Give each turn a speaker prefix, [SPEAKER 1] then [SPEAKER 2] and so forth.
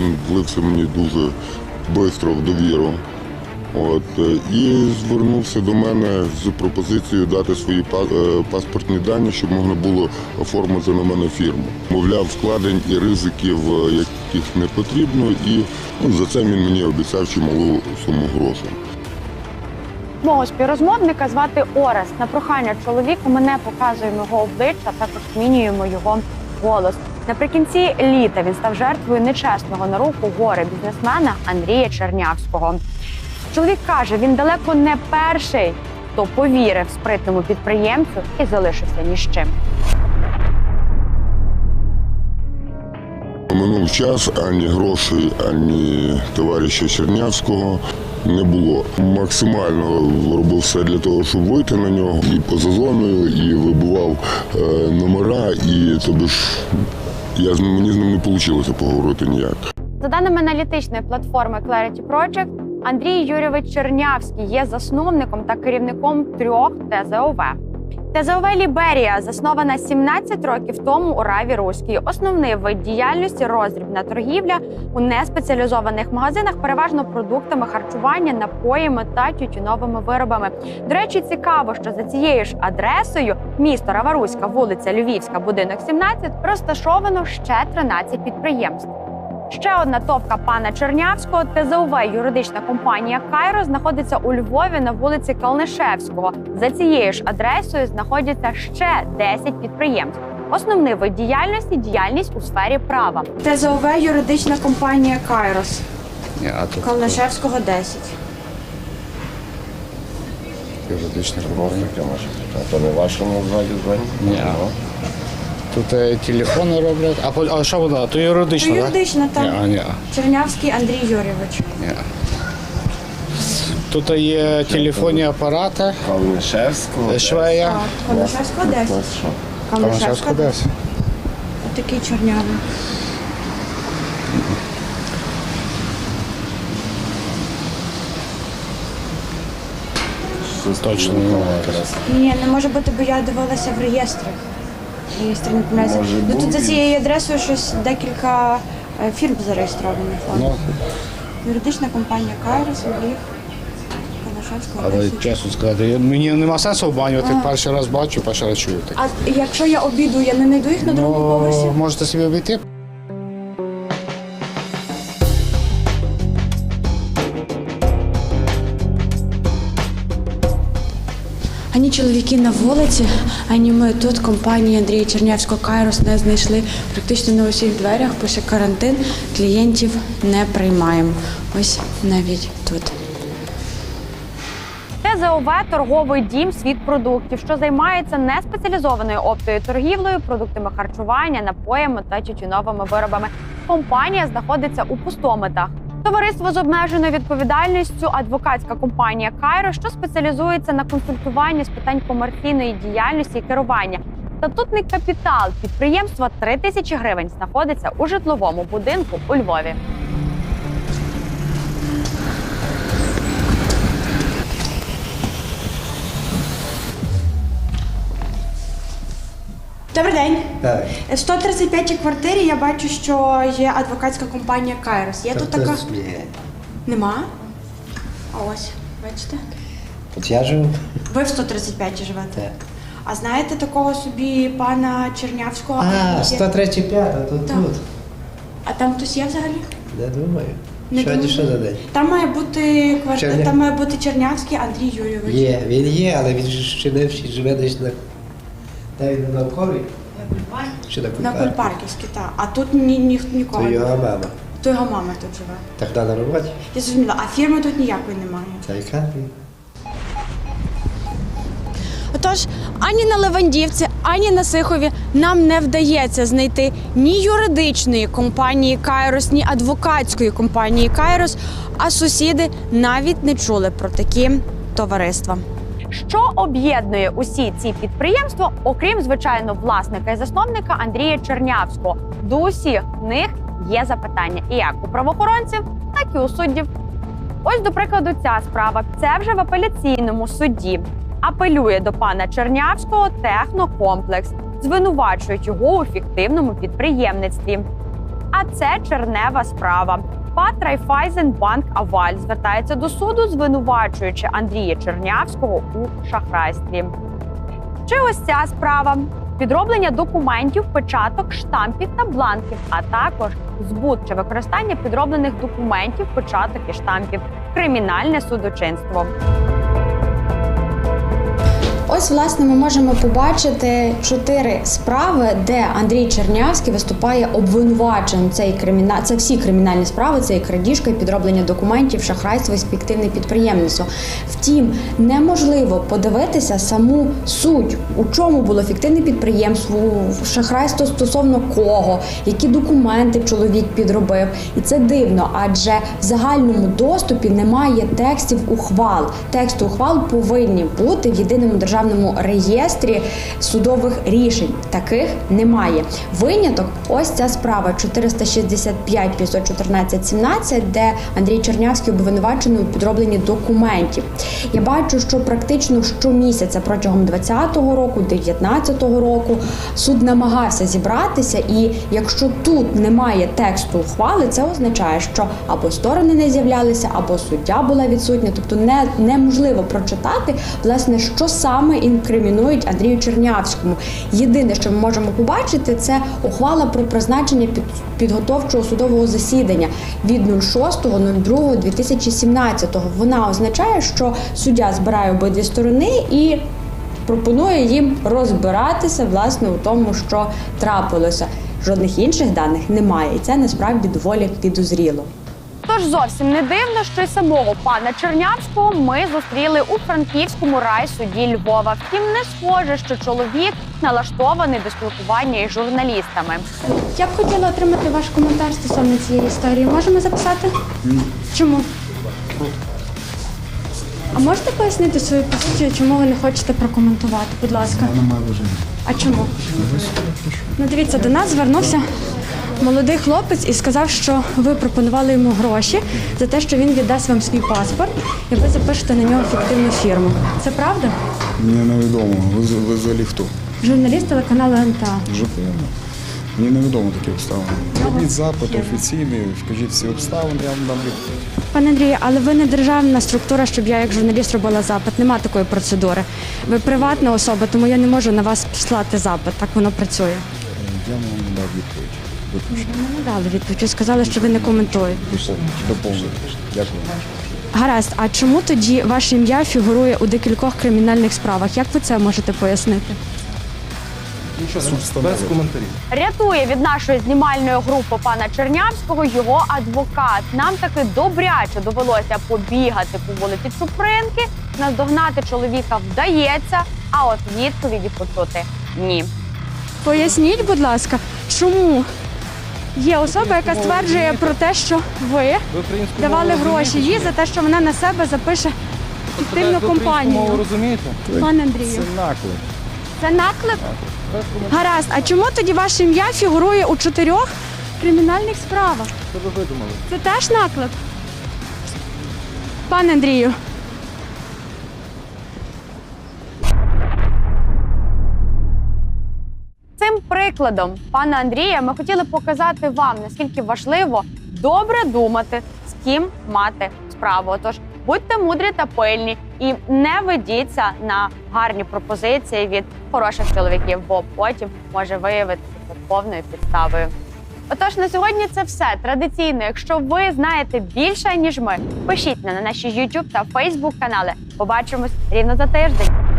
[SPEAKER 1] він влився мені дуже швидко в довіру. От, е, і звернувся до мене з пропозицією дати свої е, паспортні дані, щоб можна було оформити на мене фірму. Мовляв, вкладень і ризиків, е, яких не потрібно, і ну, за це він мені обіцяв чималу суму грошей.
[SPEAKER 2] Мого співрозмовника звати Орес. На прохання чоловіка ми не показуємо його обличчя, також змінюємо його голос. Наприкінці літа він став жертвою нечесного на руку горе бізнесмена Андрія Чернявського. Чоловік каже, він далеко не перший, хто повірив спритному підприємцю і залишився ні з чим.
[SPEAKER 1] Минув час, ані грошей, ані товариша Чернявського не було. Максимально робив все для того, щоб вийти на нього і поза зоною, і вибивав е, номера, і тобі ж я з мені з ним не вийшло поговорити ніяк.
[SPEAKER 2] За даними аналітичної платформи Clarity Project, Андрій Юрійович Чернявський є засновником та керівником трьох ТЗОВ. ТЗОВ Ліберія заснована 17 років тому у Раві Руській. Основний вид діяльності роздрібна торгівля у неспеціалізованих магазинах, переважно продуктами харчування, напоями та тютюновими виробами. До речі, цікаво, що за цією ж адресою місто Раваруська, вулиця Львівська, будинок 17, розташовано ще 13 підприємств. Ще одна топка пана Чернявського ТЗУВ юридична компанія Кайро знаходиться у Львові на вулиці Калнишевського. За цією ж адресою знаходяться ще 10 підприємств. Основний вид діяльності діяльність у сфері права.
[SPEAKER 3] ТЗОВ юридична компанія Кайрос. Калнишевського 10.
[SPEAKER 4] юридична компанія.
[SPEAKER 5] А то не вашому ззаді звані?
[SPEAKER 4] Ні. Тут е, телефони роблять. А, по- а що вона? То юридична, так? А,
[SPEAKER 3] там.
[SPEAKER 4] ні,
[SPEAKER 3] Чернявський Андрій Юрійович.
[SPEAKER 4] ні. Тут є телефонні апарати,
[SPEAKER 5] Калнишевського.
[SPEAKER 4] швея.
[SPEAKER 3] А, Калнишевського 10.
[SPEAKER 4] Камашевська десь.
[SPEAKER 3] Такий чорнявий.
[SPEAKER 4] Точно немає.
[SPEAKER 3] Ні, не може бути, бо я дивилася в реєстрах. Реєстр не помиляюся.
[SPEAKER 5] Може,
[SPEAKER 3] Ну, тут за цією адресою щось декілька е, фірм зареєстрованих.
[SPEAKER 4] Ну,
[SPEAKER 3] Юридична компанія Кайрос, Львів, Калнишевського
[SPEAKER 4] але
[SPEAKER 3] 10.
[SPEAKER 4] чесно сказати, я- мені нема сенсу обманювати. Перший раз бачу, перший раз чую таке.
[SPEAKER 3] А якщо я обіду, я не знайду їх на другому поверсі?
[SPEAKER 4] Ну, можете собі обійти.
[SPEAKER 3] Чоловіки на вулиці, ані ми тут, компанії Андрія Чернявського Кайрос не знайшли. Практично на усіх дверях пише карантин, клієнтів не приймаємо. Ось навіть тут.
[SPEAKER 2] ТЗОВ торговий дім світ продуктів, що займається неспеціалізованою оптовою торгівлею, продуктами харчування, напоями та тютюновими виробами. Компанія знаходиться у пустомитах. Товариство з обмеженою відповідальністю, адвокатська компанія Кайро, що спеціалізується на консультуванні з питань комерційної діяльності і керування. Статутний капітал підприємства 3 тисячі гривень знаходиться у житловому будинку у Львові.
[SPEAKER 3] Добрий день.
[SPEAKER 6] Так.
[SPEAKER 3] В 135 квартирі я бачу, що є адвокатська компанія Кайрос. Є тут така. Нема. А ось, бачите?
[SPEAKER 6] От я живу.
[SPEAKER 3] Ви в 135 живете.
[SPEAKER 6] Так.
[SPEAKER 3] А знаєте такого собі пана Чернявського?
[SPEAKER 6] А, 135, а тут
[SPEAKER 3] Так.
[SPEAKER 6] тут.
[SPEAKER 3] А там хтось є взагалі?
[SPEAKER 6] Не думаю.
[SPEAKER 3] Не
[SPEAKER 6] Сьогодні
[SPEAKER 3] думаю.
[SPEAKER 6] що за день?
[SPEAKER 3] Там має бути квартира,
[SPEAKER 6] Черня-
[SPEAKER 3] там має бути Чернявський Андрій Юрійович.
[SPEAKER 6] Є, він є, але він ж ще не всі живе десь на. Де він на Навковій? Чи на
[SPEAKER 3] На
[SPEAKER 6] Кульпарі?
[SPEAKER 3] Кульпарківській, так. А тут ні, ні, нікого.
[SPEAKER 6] То його мама.
[SPEAKER 3] То його мама тут живе.
[SPEAKER 6] Так на роботі?
[SPEAKER 3] Я зрозуміла, а фірми тут ніякої немає.
[SPEAKER 6] Та яка?
[SPEAKER 3] Отож, ані на Левандівці, ані на Сихові нам не вдається знайти ні юридичної компанії Кайрос, ні адвокатської компанії Кайрос, а сусіди навіть не чули про такі товариства.
[SPEAKER 2] Що об'єднує усі ці підприємства, окрім звичайно власника і засновника Андрія Чернявського? До усіх них є запитання і як у правоохоронців, так і у суддів. Ось, до прикладу, ця справа це вже в апеляційному суді. Апелює до пана Чернявського технокомплекс, звинувачують його у фіктивному підприємництві. А це чернева справа. ПАТ Райфайзенбанк Аваль звертається до суду, звинувачуючи Андрія Чернявського у шахрайстві. Чи ось ця справа підроблення документів, печаток, штампів та бланків, а також збут чи використання підроблених документів, печаток і штампів, кримінальне судочинство.
[SPEAKER 3] Ось, власне, ми можемо побачити чотири справи, де Андрій Чернявський виступає обвинуваченим. Це і криміна... це всі кримінальні справи, це і крадіжка, і підроблення документів, шахрайство і фіктивне підприємництво. Втім, неможливо подивитися саму суть, у чому було фіктивне підприємство, шахрайство стосовно кого, які документи чоловік підробив. І це дивно, адже в загальному доступі немає текстів ухвал. Тексти ухвал повинні бути в єдиному державному реєстрі судових рішень. Таких немає. Виняток ось ця справа 465 514 17, де Андрій Чернявський обвинувачений у підробленні документів. Я бачу, що практично щомісяця протягом 20-го року, 19-го року суд намагався зібратися, і якщо тут немає тексту ухвали, це означає, що або сторони не з'являлися, або суддя була відсутня. Тобто не, неможливо прочитати, власне, що саме інкримінують Андрію Чернявському. Єдине, що ми можемо побачити, це ухвала про призначення під, підготовчого судового засідання від 06.02.2017. Вона означає, що суддя збирає обидві сторони і пропонує їм розбиратися власне у тому, що трапилося. Жодних інших даних немає, і це насправді доволі підозріло.
[SPEAKER 2] Тож зовсім не дивно, що й самого пана Чернявського ми зустріли у франківському райсуді Львова. Втім, не схоже, що чоловік налаштований до спілкування із журналістами.
[SPEAKER 3] Я б хотіла отримати ваш коментар стосовно цієї історії. Можемо записати? Чому? А можете пояснити свою позицію, чому ви не хочете прокоментувати? Будь ласка.
[SPEAKER 7] Немає бажання.
[SPEAKER 3] А чому? Ну, дивіться, до нас звернувся молодий хлопець і сказав, що ви пропонували йому гроші за те, що він віддасть вам свій паспорт, і ви запишете на нього фіктивну фірму. Це правда?
[SPEAKER 7] Мені невідомо. Ви, ви взагалі хто?
[SPEAKER 3] Журналіст телеканалу НТА.
[SPEAKER 7] Приємно. Мені невідомо такі обставини. Робіть запит офіційний, вкажіть всі обставини, я вам дам відповідь.
[SPEAKER 3] Пане Андрію, але ви не державна структура, щоб я як журналіст робила запит. Нема такої процедури. Ви приватна особа, тому я не можу на вас послати запит. Так воно працює.
[SPEAKER 7] Е, Я вам не дав відповідь. Виключно.
[SPEAKER 3] Ви не дали відповідь. Сказали, що ви не коментуєте.
[SPEAKER 7] Доповнити. Дякую.
[SPEAKER 3] Гаразд, а чому тоді ваше ім'я фігурує у декількох кримінальних справах? Як ви це можете пояснити?
[SPEAKER 7] Без коментарів.
[SPEAKER 2] Рятує від нашої знімальної групи пана Чернявського його адвокат. Нам таки добряче довелося побігати по вулиці Чупринки. Наздогнати чоловіка вдається, а от відповіді почути ні.
[SPEAKER 3] Поясніть, будь ласка, чому є особа, яка стверджує про те, що ви давали гроші їй за те, що вона на себе запише фіктивну компанію.
[SPEAKER 8] розумієте?
[SPEAKER 3] Пане Андрію,
[SPEAKER 7] Це наклик.
[SPEAKER 3] це наклеп? Гаразд, а чому тоді ваше ім'я фігурує у чотирьох кримінальних справах?
[SPEAKER 8] Що ви видумали?
[SPEAKER 3] Це теж наклеп? Пане Андрію.
[SPEAKER 2] Прикладом пана Андрія ми хотіли показати вам, наскільки важливо добре думати, з ким мати справу. Отож, будьте мудрі та пильні і не ведіться на гарні пропозиції від хороших чоловіків, бо потім може виявитися повною підставою. Отож, на сьогодні це все традиційно. Якщо ви знаєте більше ніж ми, пишіть на наші YouTube та Facebook канали. Побачимось рівно за тиждень.